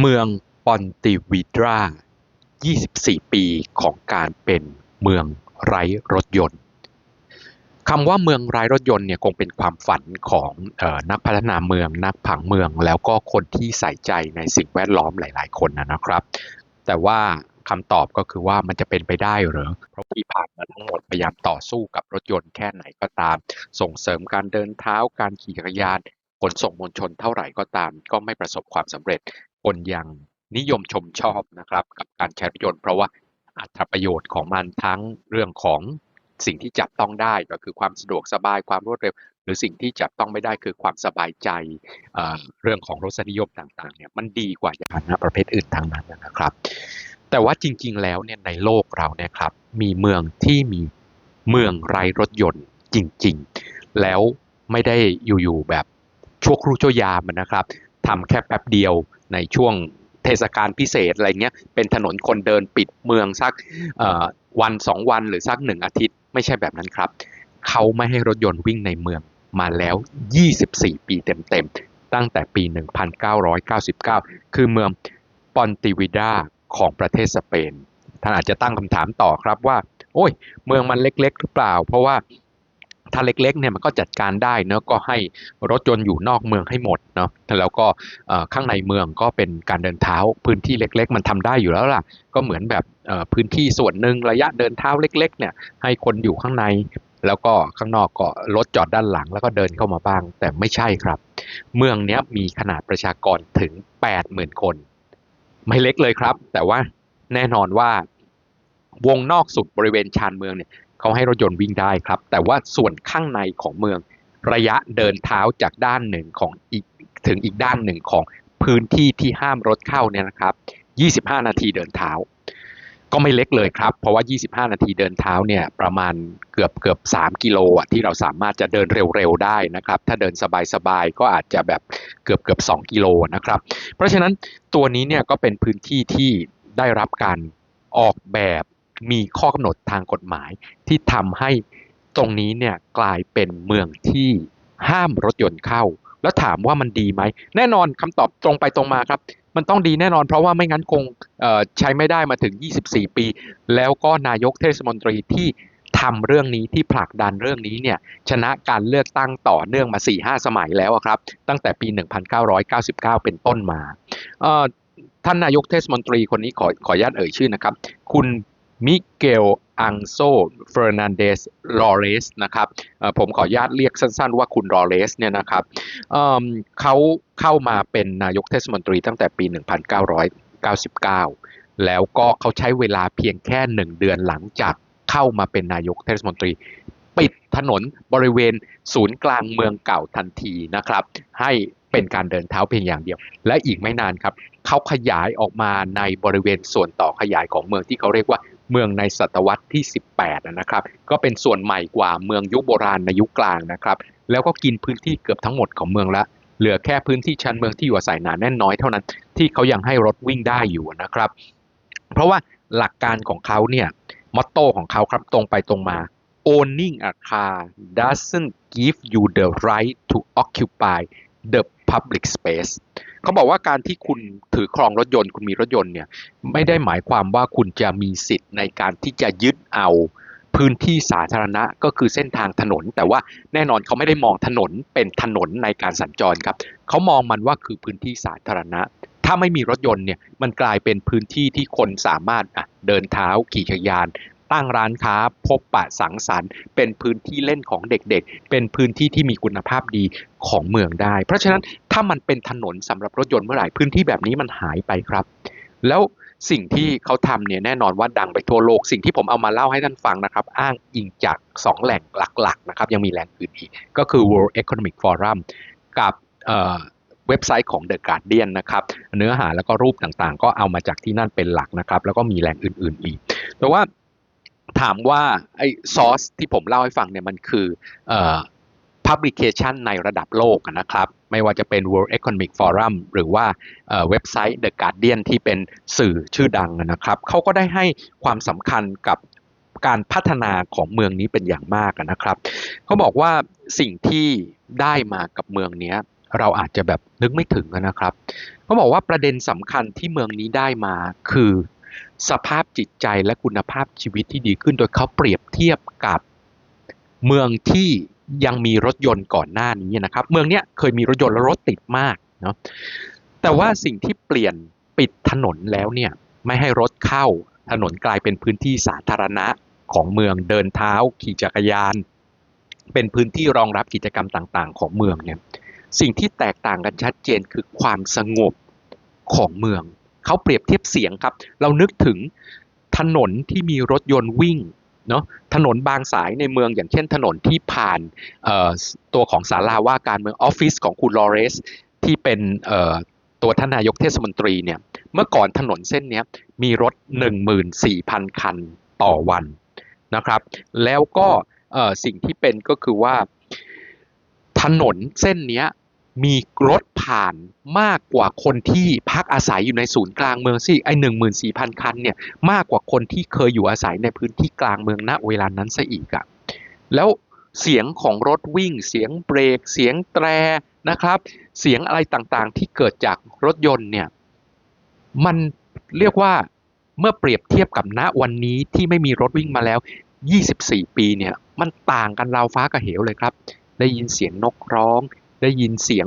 เมืองปอนติวิดรา 24 ปีของการเป็นเมืองไร้รถยนต์คำว่าเมืองไร้รถยนต์เนี่ยคงเป็นความฝันของออนักพัฒนาเมืองนักผังเมือง แล้วก็คนที่ใส่ใจในสิ่งแวดล้อมหลาย ๆ คนนะนะครับ แต่ว่าคำตอบก็คือว่ามันจะเป็นไปได้หรือเพราะที่ผ่านมาทั้งหมดพยายามต่อสู้กับรถยนต์แค่ไหนก็ตาม ส่งเสริมการเดินเท้าการขี่จักรยานขนส่งมวลชนเท่าไหร่ก็ตาม ก็ไม่ประสบความสำเร็จ คนยังนิยมชมชอบนะครับ กับการใช้รถยนต์เพราะว่าอัตราประโยชน์ของมันทั้งเรื่องของสิ่งที่จับต้องได้ก็คือความสะดวกสบายความรวดเร็ว หรือสิ่งที่จับต้องไม่ได้คือความสบายใจเเรื่องของรสนิยมต่างๆเนี่ยมันดีกว่ายานพาหนะประเภทอื่นทางนั้นนะครับ แต่ว่าจริง ๆ แล้วเนี่ยในโลกเราเนี่ยครับมีเมืองที่มีเมืองไร้รถยนต์จริง ๆ แล้วไม่ได้อยู่ๆแบบชั่วครู่ชั่วยามนะครับทำแค่แป๊บเดียว ในช่วงเทศกาลพิเศษอะไรเงี้ยเป็นถนนคนเดินปิดเมืองสักวันสองวันหรือสักหนึ่งอาทิตย์ ไม่ใช่แบบนั้นครับ เขาไม่ให้รถยนต์วิ่งในเมืองมาแล้ว 24 ปีเต็มๆ ตั้งแต่ปี 1999 คือเมืองปอนติวิดาของประเทศสเปน ท่านอาจจะตั้งคำถามต่อครับว่า โอ้ย เมืองมันเล็กๆ หรือเปล่า เพราะว่า ถ้าเล็กๆเนี่ยมันก็จัดการได้เนอะก็ให้รถยนต์อยู่นอกเมืองให้หมดเนาะแล้วก็ข้างในเมืองก็เป็นการเดินเท้าพื้นที่เล็ก ๆ มันทำได้อยู่แล้วล่ะ ก็เหมือนแบบพื้นที่ส่วนหนึ่งระยะเดินเท้าเล็ก ๆ เนี่ย ให้คนอยู่ข้างใน แล้วก็ข้างนอกก็รถจอดด้านหลังแล้วก็เดินเข้ามาบ้าง แต่ไม่ใช่ครับ เมืองเนี้ยมีขนาดประชากรถึง 80,000 คน ไม่เล็กเลยครับ แต่ว่าแน่นอนว่าวงนอกสุดบริเวณชานเมืองเนี่ย เขาให้รถยนต์วิ่งได้ครับ แต่ว่าส่วนข้างในของเมืองระยะเดินเท้าจากด้านหนึ่งของอีกถึงอีกด้านหนึ่งของพื้นที่ที่ห้ามรถเข้าเนี่ยนะครับ 25 นาทีเดินเท้า ก็ไม่เล็กเลยครับ เพราะว่า 25 นาทีเดินเท้าเนี่ยประมาณเกือบเกือบ 3 กิโลอะที่เราสามารถจะเดินเร็วๆได้นะครับ ถ้าเดินสบายๆก็อาจจะแบบเกือบเกือบ 2 กิโลนะครับ เพราะฉะนั้นตัวนี้เนี่ยก็เป็นพื้นที่ที่ได้รับการออกแบบ มีข้อกำหนดทางกฎหมายที่ทำให้ตรงนี้เนี่ยกลายเป็นเมืองที่ห้ามรถยนต์เข้า แล้วถามว่ามันดีไหม แน่นอนคำตอบตรงไปตรงมาครับ มันต้องดีแน่นอนเพราะว่าไม่งั้นคงใช้ไม่ได้มาถึง 24 ปี แล้วก็นายกเทศมนตรีที่ทำเรื่องนี้ที่ผลักดันเรื่องนี้เนี่ยชนะการเลือกตั้งต่อเนื่องมา 4-5 สมัยแล้วอะครับ ตั้งแต่ปี 1999 เป็นต้นมาท่านนายกเทศมนตรีคนนี้ขอขออนุญาตเอ่ยชื่อนะครับ คุณ มิเกล อังโซ เฟอร์นันเดสลอเรสนะครับผมขออนุญาตเรียกสั้นๆว่าคุณลอเรสเนี่ยนะครับเเขาเข้ามาเป็นนายกเทศมนตรีตั้งแต่ปี 1999 แล้วก็เขาใช้เวลาเพียงแค่ 1 เดือนหลังจากเข้ามาเป็นนายกเทศมนตรี ปิดถนนบริเวณศูนย์กลางเมืองเก่าทันทีนะครับ ให้เป็นการเดินเท้าเพียงอย่างเดียว และอีกไม่นานครับเขาขยายออกมาในบริเวณส่วนต่อขยายของเมืองที่เขาเรียกว่า เมืองในศตวรรษที่ 18 นะครับ ก็เป็นส่วนใหม่กว่าเมืองยุคโบราณในยุคกลางนะครับ แล้วก็กินพื้นที่เกือบทั้งหมดของเมืองละ เหลือแค่พื้นที่ชั้นเมืองที่อยู่อาศัยหนาแน่นน้อยเท่านั้นที่เขายังให้รถวิ่งได้อยู่นะครับ เพราะว่าหลักการของเขาเนี่ยมอตโต้ของเขาครับตรงไปตรงมา owning a car doesn't give you the right to occupy the public space เขาบอกว่าการที่คุณถือครองรถยนต์ คุณมีรถยนต์เนี่ยไม่ได้หมายความว่าคุณจะมีสิทธิ์ในการที่จะยึดเอาพื้นที่สาธารณะก็คือเส้นทางถนน แต่ว่าแน่นอนเขาไม่ได้มองถนนเป็นถนนในการสัญจรครับเขามองมันว่าคือพื้นที่สาธารณะ ถ้าไม่มีรถยนต์เนี่ยมันกลายเป็นพื้นที่ที่คนสามารถอะเดินเท้าขี่จักรยาน ตั้งร้านค้า พบปะสังสรรค์ เป็นพื้นที่เล่นของเด็กๆ เป็นพื้นที่ที่มีคุณภาพดีของเมืองได้ เพราะฉะนั้นถ้ามันเป็นถนนสำหรับรถยนต์เมื่อไหร่พื้นที่แบบนี้มันหายไปครับ แล้วสิ่งที่เขาทำเนี่ยแน่นอนว่าดังไปทั่วโลก สิ่งที่ผมเอามาเล่าให้ท่านฟังนะครับ อ้างอิงจาก 2 แหล่งหลักๆนะครับยังมีแหล่งอื่นอีก ก็คือ World Economic Forum กับเเว็บไซต์ของ The Guardian นะครับ เนื้อหาแล้วก็รูปต่างๆ ก็เอามาจากที่นั่นเป็นหลักนะครับ แล้วก็มีแหล่งอื่นๆอีก แต่ว่า ถามว่าไอ้ซอสที่ผมเล่าให้ฟังเนี่ยมันคือเอ่อ publication ในระดับโลกนะครับ ไม่ว่าจะเป็น World Economic Forum หรือว่าเว็บไซต์ The Guardian ที่เป็นสื่อชื่อดังนะครับเขาก็ได้ให้ความสำคัญกับการพัฒนาของเมืองนี้เป็นอย่างมากนะครับเขาบอกว่าสิ่งที่ได้มากับเมืองนี้เราอาจจะแบบนึกไม่ถึงนะครับเขาบอกว่าประเด็นสำคัญที่เมืองนี้ได้มาคือ สภาพจิตใจและคุณภาพชีวิตที่ดีขึ้น โดยเขาเปรียบเทียบกับเมืองที่ยังมีรถยนต์ก่อนหน้านี้นะครับ เมืองเนี้ยเคยมีรถยนต์และรถติดมากเนาะแต่ว่าสิ่งที่เปลี่ยนปิดถนนแล้วเนี่ยไม่ให้รถเข้าถนนกลายเป็นพื้นที่สาธารณะของเมืองเดินเท้า ขี่จักรยาน เป็นพื้นที่รองรับกิจกรรมต่างๆ ของเมืองเนี่ยสิ่งที่แตกต่างกันชัดเจนคือความสงบของเมือง เขาเปรียบเทียบเสียงครับ เรานึกถึงถนนที่มีรถยนต์วิ่งเนาะถนนบางสายในเมืองอย่างเช่นถนนที่ผ่านตัวของศาลาว่าการเมืองออฟฟิศของคุณลอเรสที่เป็นตัวท่านนายกเทศมนตรีเนี่ยเมื่อก่อนถนนเส้นนี้มีรถ 14,000 คันต่อวันนะครับ แล้วก็สิ่งที่เป็นก็คือว่า ถนนเส้นนี้มีรถ ผ่านมากกว่าคนที่พักอาศัยอยู่ในศูนย์กลางเมืองสิไอหนึ่งหมื่นสี่พันคันเนี่ยมากกว่าคนที่เคยอยู่อาศัยในพื้นที่กลางเมืองณเวลานั้นซะอีกอะแล้วเสียงของรถวิ่ง เสียงเบรก เสียงแตรนะครับ เสียงอะไรต่างๆ ที่เกิดจากรถยนต์เนี่ยมันเรียกว่าเมื่อเปรียบเทียบกับณวันนี้ที่ไม่มีรถวิ่งมาแล้ว 24 ปีเนี่ยมันต่างกันราวฟ้ากับเหวเลยครับ ได้ยินเสียงนกร้อง ได้ยินเสียง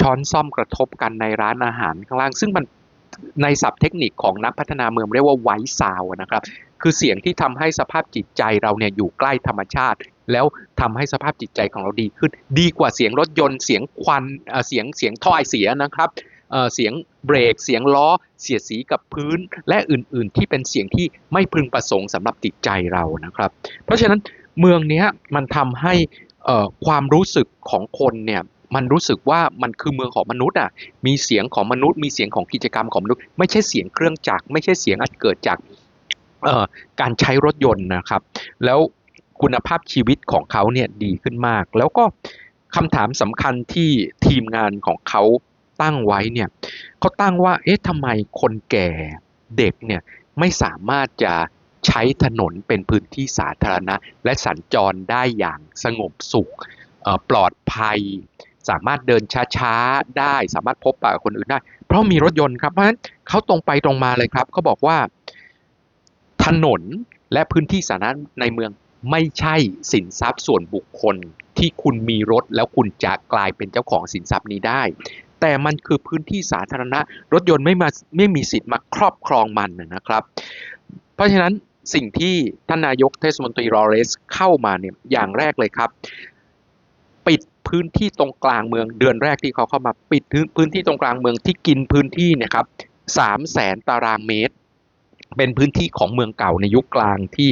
ช้อนซ่อมกระทบกันในร้านอาหารข้างล่าง ซึ่งมันในศัพท์เทคนิคของนักพัฒนาเมืองเรียกว่าไวซาวนะครับ คือเสียงที่ทำให้สภาพจิตใจเราเนี่ยอยู่ใกล้ธรรมชาติ แล้วทำให้สภาพจิตใจของเราดีขึ้น ดีกว่าเสียงรถยนต์เสียงควันเสียงเสียงท่อไอเสียนะครับเสียงเบรก เสียงล้อ เสียดสีกับพื้น และอื่นๆ ที่เป็นเสียงที่ไม่พึงประสงค์สำหรับจิตใจเรานะครับ เพราะฉะนั้นเมืองนี้มันทำให้ความรู้สึกของคนเนี่ย มันรู้สึกว่ามันคือเมืองของมนุษย์อะ มีเสียงของมนุษย์ มีเสียงของกิจกรรมของมนุษย์ ไม่ใช่เสียงเครื่องจักร ไม่ใช่เสียงอันเกิดจากการใช้รถยนต์นะครับ แล้วคุณภาพชีวิตของเขาเนี่ยดีขึ้นมาก แล้วก็คำถามสำคัญที่ทีมงานของเขาตั้งไว้เนี่ยเขาตั้งว่า เอ๊ะทำไมคนแก่เด็กเนี่ยไม่สามารถจะใช้ถนนเป็นพื้นที่สาธารณะ และสัญจรได้อย่างสงบสุขปลอดภัย สามารถเดินช้าๆได้ สามารถพบปะคนอื่นได้ เพราะมีรถยนต์ครับเพราะฉะนั้นเขาตรงไปตรงมาเลยครับเขาบอกว่า ถนนและพื้นที่สาธารณะในเมืองไม่ใช่สินทรัพย์ส่วนบุคคลที่คุณมีรถแล้วคุณจะกลายเป็นเจ้าของสินทรัพย์นี้ได้ แต่มันคือพื้นที่สาธารณะ รถยนต์ไม่มาไม่มีสิทธิ์มาครอบครองมันนะครับ เพราะฉะนั้นสิ่งที่ท่านนายกเทศมนตรีรอเรสเข้ามาเนี่ยอย่างแรกเลยครับ ปิด พื้นที่ตรงกลางเมืองเดือนแรกที่เขาเข้ามาปิดพื้นที่ตรงกลางเมืองที่กินพื้นที่เนี่ยครับสามแสนตารางเมตร เป็นพื้นที่ของเมืองเก่าในยุคกลางที่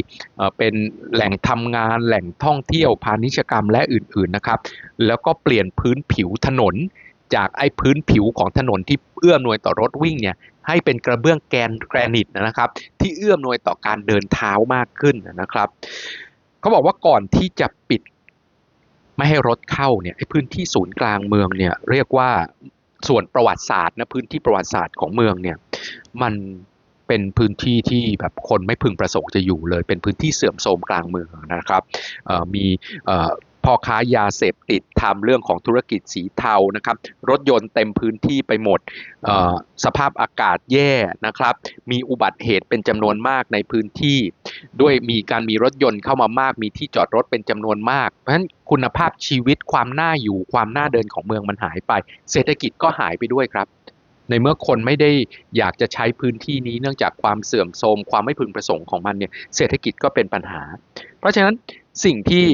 เป็นแหล่งทำงานแหล่งท่องเที่ยวพาณิชยกรรมและอื่นๆนะครับ แล้วก็เปลี่ยนพื้นผิวถนนจากไอ้พื้นผิวของถนนที่เอื้อมหน่วยต่อรถวิ่งเนี่ยให้เป็นกระเบื้องแกนแกรนิตนะครับ ที่เอื้อมหน่วยต่อการเดินเท้ามากขึ้นนะครับ เขาบอกว่าก่อนที่จะปิด ไม่ให้รถเข้าเนี่ยพื้นที่ศูนย์กลางเมืองเนี่ยเรียกว่าส่วนประวัติศาสตร์นะพื้นที่ประวัติศาสตร์ของเมืองเนี่ยมันเป็นพื้นที่ที่แบบคนไม่พึงประสงค์จะอยู่เลย เป็นพื้นที่เสื่อมโทรมกลางเมืองนะครับมี พ่อค้ายาเสพติดทำเรื่องของธุรกิจสีเทานะครับ รถยนต์เต็มพื้นที่ไปหมด สภาพอากาศแย่นะครับ มีอุบัติเหตุเป็นจำนวนมากในพื้นที่ ด้วยมีการมีรถยนต์เข้ามามาก มีที่จอดรถเป็นจำนวนมาก เพราะฉะนั้นคุณภาพชีวิตความน่าอยู่ความน่าเดินของเมืองมันหายไป เศรษฐกิจก็หายไปด้วยครับในเมื่อคนไม่ได้อยากจะใช้พื้นที่นี้เนื่องจากความเสื่อมโทรมความไม่พึงประสงค์ของมันเนี่ยเศรษฐกิจก็เป็นปัญหา เพราะฉะนั้นสิ่งที่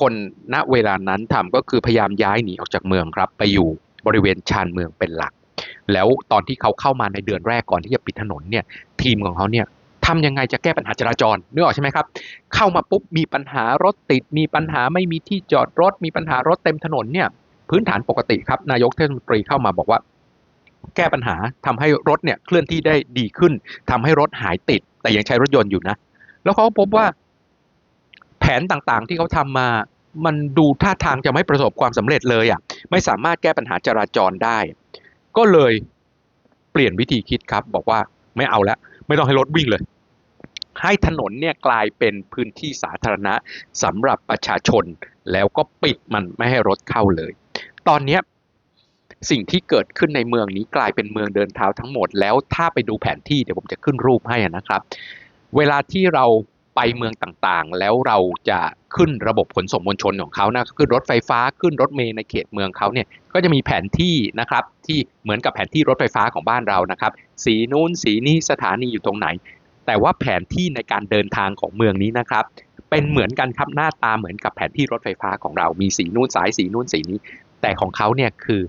คนณเวลานั้นทำก็คือพยายามย้ายหนีออกจากเมืองครับ ไปอยู่บริเวณชานเมืองเป็นหลัก แล้วตอนที่เขาเข้ามาในเดือนแรกก่อนที่จะปิดถนนเนี่ยทีมของเขาเนี่ยทำยังไงจะแก้ปัญหาจราจรนึกออกใช่ไหมครับ เข้ามาปุ๊บมีปัญหารถติด มีปัญหาไม่มีที่จอดรถ มีปัญหารถเต็มถนนเนี่ยพื้นฐานปกติครับนายกเทศมนตรีเข้ามาบอกว่า แก้ปัญหาทำให้รถเนี่ยเคลื่อนที่ได้ดีขึ้นทำให้รถหายติด แต่ยังใช้รถยนต์อยู่นะ แล้วเขาพบว่า แผนต่างๆที่เขาทำมา มันดูท่าทางจะไม่ประสบความสำเร็จเลยอะไม่สามารถแก้ปัญหาจราจรได้ ก็เลยเปลี่ยนวิธีคิดครับ บอกว่าไม่เอาแล้วไม่ต้องให้รถวิ่งเลย ให้ถนนเนี่ยกลายเป็นพื้นที่สาธารณะสำหรับประชาชน แล้วก็ปิดมันไม่ให้รถเข้าเลย ตอนนี้สิ่งที่เกิดขึ้นในเมืองนี้กลายเป็นเมืองเดินเท้าทั้งหมด แล้วถ้าไปดูแผนที่เดี๋ยวผมจะขึ้นรูปให้นะครับ เวลาที่เรา ไปเมืองต่างๆ แล้วเราจะขึ้นระบบขนส่งมวลชนของเขานะขึ้นรถไฟฟ้าขึ้นรถเมล์ในเขตเมืองเขาเนี่ยก็จะมีแผนที่นะครับที่เหมือนกับแผนที่รถไฟฟ้าของบ้านเรานะครับ สีนู้นสีนี้สถานีอยู่ตรงไหน แต่ว่าแผนที่ในการเดินทางของเมืองนี้นะครับ เป็นเหมือนกันครับหน้าตาเหมือนกับแผนที่รถไฟฟ้าของเรามีสีนู้นสายสีนู้นสีนี้ แต่ของเขาเนี่ยคือ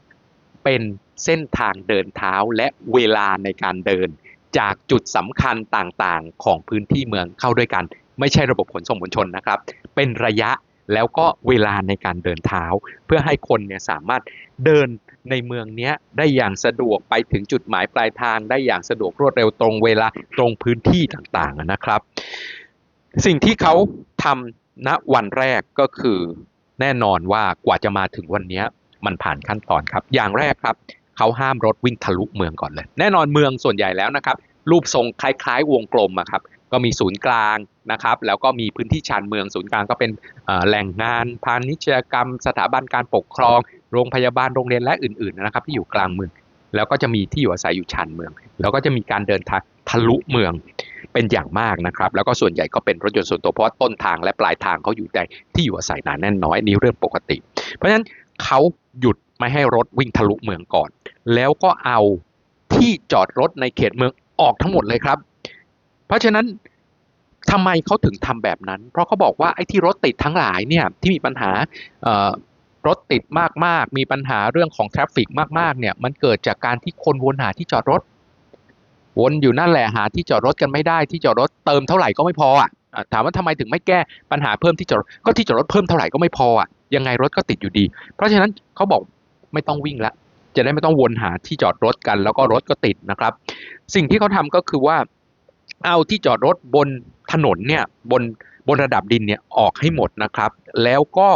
เป็นเส้นทางเดินเท้าและเวลาในการเดิน จากจุดสำคัญต่างๆ ของพื้นที่เมืองเข้าด้วยกัน ไม่ใช่ระบบขนส่งมวลชนนะครับ เป็นระยะแล้วก็เวลาในการเดินเท้า เพื่อให้คนเนี่ยสามารถเดินในเมืองเนี้ยได้อย่างสะดวกไปถึงจุดหมายปลายทางได้อย่างสะดวกรวดเร็วตรงเวลาตรงพื้นที่ต่างๆนะครับ สิ่งที่เขาทำณวันแรกก็คือแน่นอนว่ากว่าจะมาถึงวันนี้มันผ่านขั้นตอนครับ อย่างแรกครับ เขาห้ามรถวิ่งทะลุเมืองก่อนเลย แน่นอนเมืองส่วนใหญ่แล้วนะครับรูปทรงคล้าย ๆ วงกลมอะครับก็มีศูนย์กลางนะครับแล้วก็มีพื้นที่ชานเมืองศูนย์กลางก็เป็นแหล่งงานพาณิชยกรรม สถาบันการปกครอง โรงพยาบาลโรงเรียนและอื่นๆนะครับที่อยู่กลางเมือง แล้วก็จะมีที่อยู่อาศัยอยู่ชานเมือง แล้วก็จะมีการเดินทางทะลุเมืองเป็นอย่างมากนะครับ แล้วก็ส่วนใหญ่ก็เป็นรถยนต์ส่วนตัวเพราะต้นทางและปลายทางเขาอยู่ในที่อยู่อาศัยหนาแน่นน้อยนี่เรื่องปกติ เพราะฉะนั้นเขาหยุดไม่ให้รถวิ่งทะลุเมืองก่อน แล้วก็เอาที่จอดรถในเขตเมืองออกทั้งหมดเลยครับ เพราะฉะนั้นทำไมเขาถึงทำแบบนั้น เพราะเขาบอกว่าไอ้ที่รถติดทั้งหลายเนี่ยที่มีปัญหารถติดมากๆ มีปัญหาเรื่องของทราฟฟิกมากๆเนี่ยมันเกิดจากการที่คนวนหาที่จอดรถ วนอยู่นั่นแหละหาที่จอดรถกันไม่ได้ที่จอดรถเติมเท่าไหร่ก็ไม่พออะถามว่าทำไมถึงไม่แก้ปัญหาเพิ่มที่จอดก็ที่จอดรถเพิ่มเท่าไหร่ก็ไม่พออะยังไงรถก็ติดอยู่ดี เพราะฉะนั้นเขาบอกไม่ต้องวิ่งละ จะได้ไม่ต้องวนหาที่จอดรถกัน แล้วก็รถก็ติดนะครับ สิ่งที่เขาทาก็คือว่าเอาที่จอดรถบนถนนเนี่ยบนบนระดับดินเนี่ยออกให้หมดนะครับ แล้วก็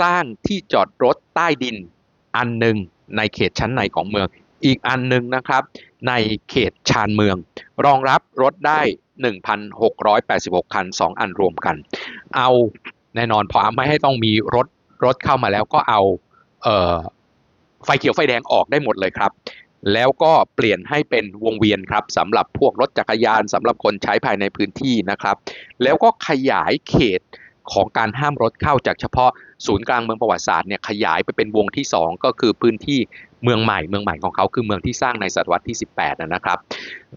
สร้างที่จอดรถใต้ดินอันหนึ่งในเขตชั้นในของเมือง อีกอันหนึ่งนะครับ ในเขตชานเมือง รองรับรถได้ 1,686 คัน 2 อันรวมกัน เอาแน่นอนพอไม่ให้ต้องมีรถรถเข้ามาแล้วก็เอาเออ ไฟเขียวไฟแดงออกได้หมดเลยครับ แล้วก็เปลี่ยนให้เป็นวงเวียนครับสำหรับพวกรถจักรยานสำหรับคนใช้ภายในพื้นที่นะครับ แล้วก็ขยายเขตของการห้ามรถเข้าจากเฉพาะศูนย์กลางเมืองประวัติศาสตร์เนี่ยขยายไปเป็นวงที่ 2 ก็คือพื้นที่เมืองใหม่เมืองใหม่ของเขาคือเมืองที่สร้างในศตวรรษที่ 18นะครับ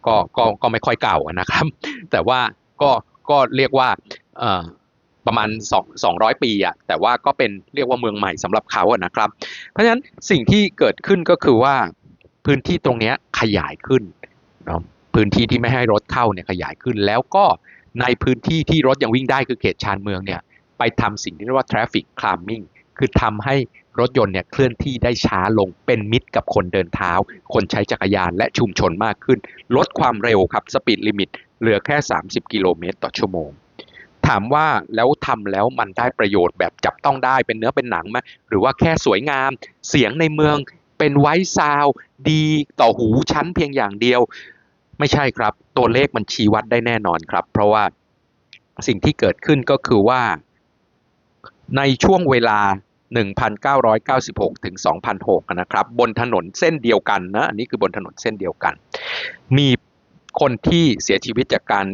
ก็ก็ก็ไม่ค่อยเก่านะครับ แต่ว่าก็ก็เรียกว่า ประมาณ2 200 ปีอะแต่ว่าก็เป็นเรียกว่าเมืองใหม่สำหรับเขาอะนะครับ เพราะฉะนั้นสิ่งที่เกิดขึ้นก็คือว่าพื้นที่ตรงนี้ขยายขึ้นเนาะพื้นที่ที่ไม่ให้รถเข้าเนี่ยขยายขึ้น แล้วก็ในพื้นที่ที่รถยังวิ่งได้คือเขตชานเมืองเนี่ยไปทำสิ่งที่เรียกว่า traffic calming คือทำให้รถยนต์เนี่ยเคลื่อนที่ได้ช้าลงเป็นมิตรกับคนเดินเท้า คนใช้จักรยานและชุมชนมากขึ้น ลดความเร็วครับสปีดลิมิตเหลือแค่ 30 กิโลเมตรต่อชั่วโมง ถามว่าแล้วทำแล้วมันได้ประโยชน์แบบจับต้องได้เป็นเนื้อเป็นหนังไหมหรือว่าแค่สวยงาม เสียงในเมืองเป็นไวซาวดีต่อหูชั้นเพียงอย่างเดียว ไม่ใช่ครับ ตัวเลขมันชี้วัดได้แน่นอนครับ เพราะว่าสิ่งที่เกิดขึ้นก็คือว่า ในช่วงเวลา 1996 ถึง 2006 นะครับ บนถนนเส้นเดียวกันนะอันนี้คือบนถนนเส้นเดียวกัน มีคนที่เสียชีวิตจากการ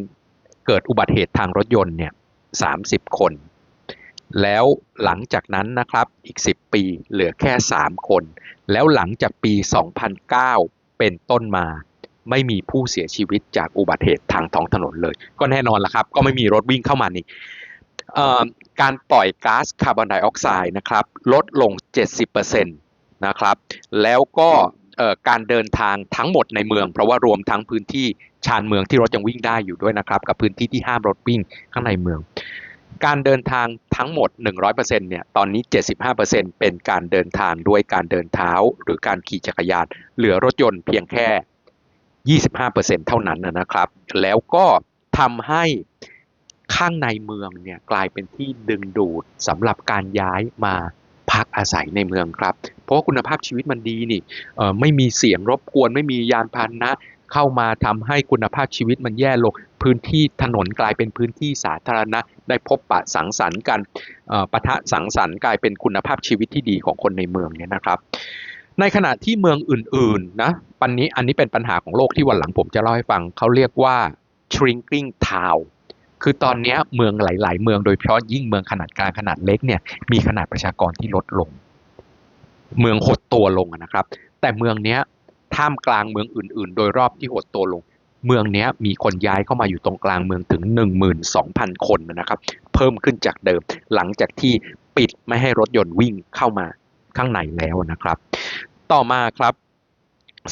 เกิดอุบัติเหตุทางรถยนต์เนี่ย 30 คน แล้วหลังจากนั้นนะครับอีก 10 ปีเหลือแค่ 3 คน แล้วหลังจากปี 2009 เป็นต้นมาไม่มีผู้เสียชีวิตจากอุบัติเหตุทางท้องถนนเลย ก็แน่นอนละครับ ก็ไม่มีรถวิ่งเข้ามานี่การปล่อยก๊าซคาร์บอนไดออกไซด์นะครับลดลง 70%นะครับ แล้วก็ การเดินทางทั้งหมดในเมือง เพราะว่ารวมทั้งพื้นที่ชานเมืองที่รถยังวิ่งได้อยู่ด้วยนะครับ กับพื้นที่ที่ห้ามรถวิ่งข้างในเมือง การเดินทางทั้งหมด 100%เนี่ยตอนนี้ 75%เป็นการเดินทางด้วยการเดินเท้า หรือการขี่จักรยานเหลือรถยนต์เพียงแค่ 25%เท่านั้นนะครับ แล้วก็ทำให้ข้างในเมืองเนี่ยกลายเป็นที่ดึงดูดสำหรับการย้ายมาพักอาศัยในเมืองครับ ราะว่าคุณภาพชีวิตมันดีนี่ไม่มีเสียงรบกวนไม่มียานพาหนะเข้ามาทำให้คุณภาพชีวิตมันแย่ลง พื้นที่ถนนกลายเป็นพื้นที่สาธารณะ ได้พบปะสังสรรค์กันปะทะสังสรรค์กลายเป็นคุณภาพชีวิตที่ดีของคนในเมืองเนี่ยนะครับ ในขณะที่เมืองอื่นๆนะปันนี้อันนี้เป็นปัญหาของโลกที่วันหลังผมจะเล่าให้ฟังเขาเรียกว่า shrinking town คือตอนนี้เมืองหลาย ๆ เมืองโดยเฉพาะยิ่งเมืองขนาดกลางขนาดเล็กเนี่ยมีขนาดประชากรที่ลดลง เมืองหดตัวลงนะครับ แต่เมืองเนี้ยท่ามกลางเมืองอื่น ๆ โดยรอบที่หดตัวลง เมืองเนี้ยมีคนย้ายเข้ามาอยู่ตรงกลางเมืองถึง 12,000 คนนะครับ เพิ่มขึ้นจากเดิมหลังจากที่ปิดไม่ให้รถยนต์วิ่งเข้ามาข้างในแล้วนะครับ ต่อมาครับ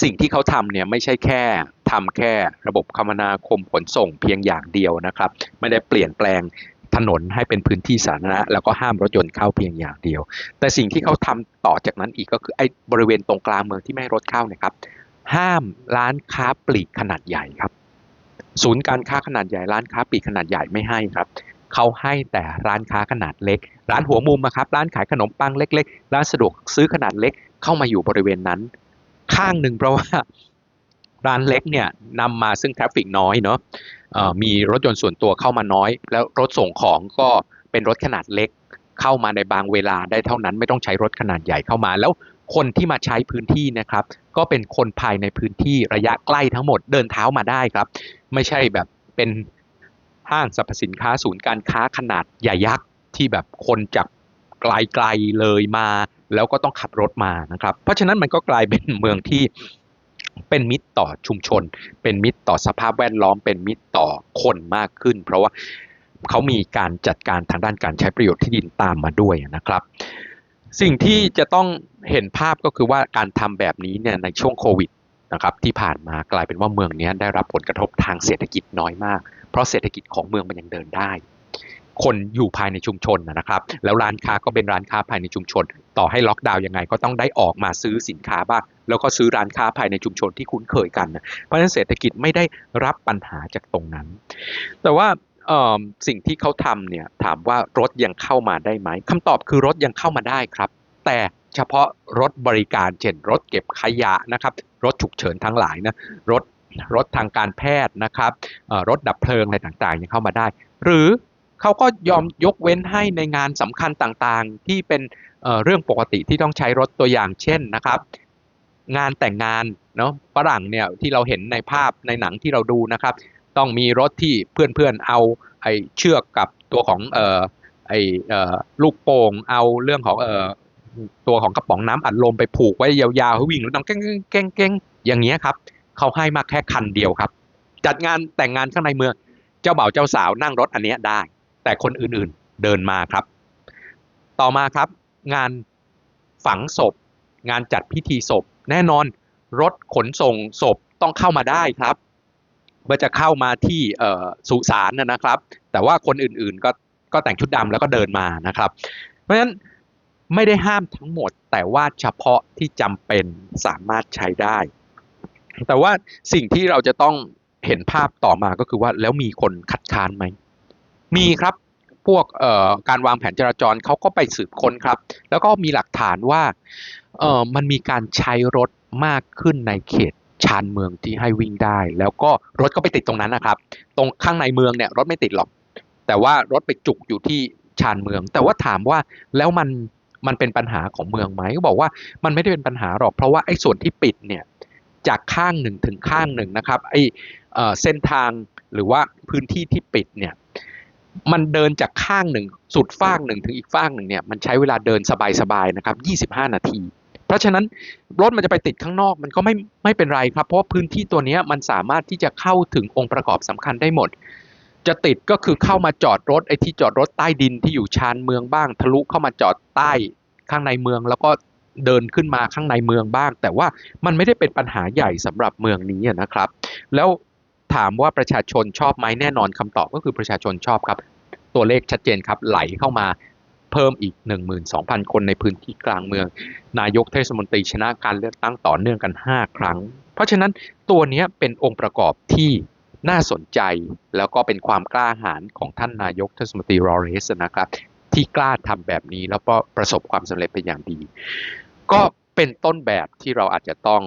สิ่งที่เขาทำเนี่ยไม่ใช่แค่ทำแค่ระบบคมนาคมขนส่งเพียงอย่างเดียวนะครับ ไม่ได้เปลี่ยนแปลง ถนนให้เป็นพื้นที่สาธารณะแล้วก็ห้ามรถยนต์เข้าเพียงอย่างเดียว แต่สิ่งที่เขาทำต่อจากนั้นอีกก็คือไอ้บริเวณตรงกลางเมืองที่ไม่ให้รถเข้าเนะครับ ห้ามร้านค้าปลีกขนาดใหญ่ครับ ศูนย์การค้าขนาดใหญ่ร้านค้าปลีกขนาดใหญ่ไม่ให้ครับเขาให้แต่ร้านค้าขนาดเล็ก ร้านหัวมุมอะครับ ร้านขายขนมปังเล็ก ๆ ร้านสะดวกซื้อขนาดเล็กเข้ามาอยู่บริเวณนั้น ข้างหนึ่งเพราะว่า ร้านเล็กเนี่ยนำมาซึ่งทราฟฟิกน้อยเนาะมีรถยนต์ส่วนตัวเข้ามาน้อย แล้วรถส่งของก็เป็นรถขนาดเล็กเข้ามาในบางเวลาได้เท่านั้นไม่ต้องใช้รถขนาดใหญ่เข้ามา แล้วคนที่มาใช้พื้นที่นะครับ ก็เป็นคนภายในพื้นที่ระยะใกล้ทั้งหมดเดินเท้ามาได้ครับ ไม่ใช่แบบเป็นห้างสรรพสินค้าศูนย์การค้าขนาดใหญ่ยักษ์ที่แบบคนจากไกลๆเลยมา แล้วก็ต้องขับรถมานะครับ เพราะฉะนั้นมันก็กลายเป็นเมืองที่ เป็นมิตรต่อชุมชน เป็นมิตรต่อสภาพแวดล้อม เป็นมิตรต่อคนมากขึ้น เพราะว่าเขามีการจัดการทางด้านการใช้ประโยชน์ที่ดินตามมาด้วยนะครับ สิ่งที่จะต้องเห็นภาพก็คือว่าการทำแบบนี้เนี่ยในช่วงโควิดนะครับที่ผ่านมากลายเป็นว่าเมืองนี้ได้รับผลกระทบทางเศรษฐกิจน้อยมาก เพราะเศรษฐกิจของเมืองมันยังเดินได้ คนอยู่ภายในชุมชนนะครับ แล้วร้านค้าก็เป็นร้านค้าภายในชุมชน ต่อให้ล็อกดาวน์ยังไงก็ต้องได้ออกมาซื้อสินค้าบ้างแล้วก็ซื้อร้านค้าภายในชุมชนที่คุ้นเคยกันนะเพราะฉะนั้นเศรษฐกิจไม่ได้รับปัญหาจากตรงนั้น แต่ว่าสิ่งที่เขาทำเนี่ยถามว่ารถยังเข้ามาได้ไหมคำตอบคือรถยังเข้ามาได้ครับ แต่เฉพาะรถบริการเช่นรถเก็บขยะนะครับรถฉุกเฉินทั้งหลายนะรถรถทางการแพทย์นะครับรถดับเพลิงอะไรต่างๆยังเข้ามาได้ หรือ เขาก็ยอมยกเว้นให้ในงานสำคัญต่างๆ ที่เป็นเเรื่องปกติที่ต้องใช้รถตัวอย่างเช่นนะครับ งานแต่งงานเนาะฝรั่งเนี่ยที่เราเห็นในภาพในหนังที่เราดูนะครับ ต้องมีรถที่เพื่อนๆเอาไอ้เชือกกับตัวของเอ่อไอ้เอ่อลูกโป่งเอาเรื่องของเอ่อตัวของกระป๋องน้ำอัดลมไปผูกไว้ยาวๆให้วิ่งแล้วดังแก้งแก้งแก้งอย่างเงี้ยครับเขาให้มาแค่คันเดียวครับ จัดงานแต่งงานข้างในเมือง เจ้าบ่าวเจ้าสาวนั่งรถอันเนี้ยได้ แต่คนอื่นๆเดินมาครับ ต่อมาครับ งานฝังศพ งานจัดพิธีศพ แน่นอนรถขนส่งศพต้องเข้ามาได้ครับเมื่อจะเข้ามาที่สุสานนะนะครับ แต่ว่าคนอื่นๆก็ก็แต่งชุดดำแล้วก็เดินมานะครับ เพราะฉะนั้นไม่ได้ห้ามทั้งหมด แต่ว่าเฉพาะที่จำเป็นสามารถใช้ได้ แต่ว่าสิ่งที่เราจะต้องเห็นภาพต่อมาก็คือว่าแล้วมีคนคัดค้านไหม มีครับพวกเอ่อการวางแผนจราจรเขาก็ไปสืบค้นครับ แล้วก็มีหลักฐานว่าเอ่อมันมีการใช้รถมากขึ้นในเขตชานเมืองที่ให้วิ่งได้ แล้วก็รถก็ไปติดตรงนั้นนะครับ ตรงข้างในเมืองเนี่ยรถไม่ติดหรอก แต่ว่ารถไปจุกอยู่ที่ชานเมือง แต่ว่าถามว่าแล้วมันมันเป็นปัญหาของเมืองไหมก็บอกว่ามันไม่ได้เป็นปัญหาหรอก เพราะว่าไอ้ส่วนที่ปิดเนี่ยจากข้างหนึ่งถึงข้างหนึ่งนะครับไอ้เอเส้นทางหรือว่าพื้นที่ที่ปิดเนี่ย มันเดินจากข้างหนึ่ง สุดฟากหนึ่งถึงอีกฟากหนึ่งเนี่ยมันใช้เวลาเดินสบายๆนะครับ 25 นาที เพราะฉะนั้นรถมันจะไปติดข้างนอกมันก็ไม่ไม่เป็นไรครับ เพราะพื้นที่ตัวเนี้ยมันสามารถที่จะเข้าถึงองค์ประกอบสำคัญได้หมด จะติดก็คือเข้ามาจอดรถไอ้ที่จอดรถใต้ดินที่อยู่ชานเมืองบ้าง ทะลุเข้ามาจอดใต้ข้างในเมือง แล้วก็เดินขึ้นมาข้างในเมืองบ้าง แต่ว่ามันไม่ได้เป็นปัญหาใหญ่สำหรับเมืองนี้นะครับ แล้ว ถามว่าประชาชนชอบไหมแน่นอนคำตอบก็คือประชาชนชอบครับ ตัวเลขชัดเจนครับไหลเข้ามาเพิ่มอีก 12,000 คนในพื้นที่กลางเมือง นายกเทศมนตรีชนะการเลือกตั้งต่อเนื่องกัน 5 ครั้ง เพราะฉะนั้นตัวนี้เป็นองค์ประกอบที่น่าสนใจแล้วก็เป็นความกล้าหาญของท่านนายกเทศมนตรีรอเรสนะครับ ที่กล้าทำแบบนี้แล้วก็ประสบความสำเร็จเป็นอย่างดี ก็เป็นต้นแบบที่เราอาจจะต้อง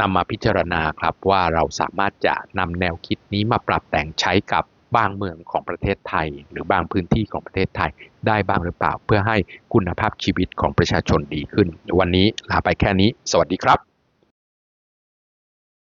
นำมาพิจารณาครับว่าเราสามารถจะนำแนวคิดนี้มาปรับแต่งใช้กับบางเมืองของประเทศไทย หรือบางพื้นที่ของประเทศไทยได้บ้างหรือเปล่า เพื่อให้คุณภาพชีวิตของประชาชนดีขึ้น วันนี้ลาไปแค่นี้ สวัสดีครับ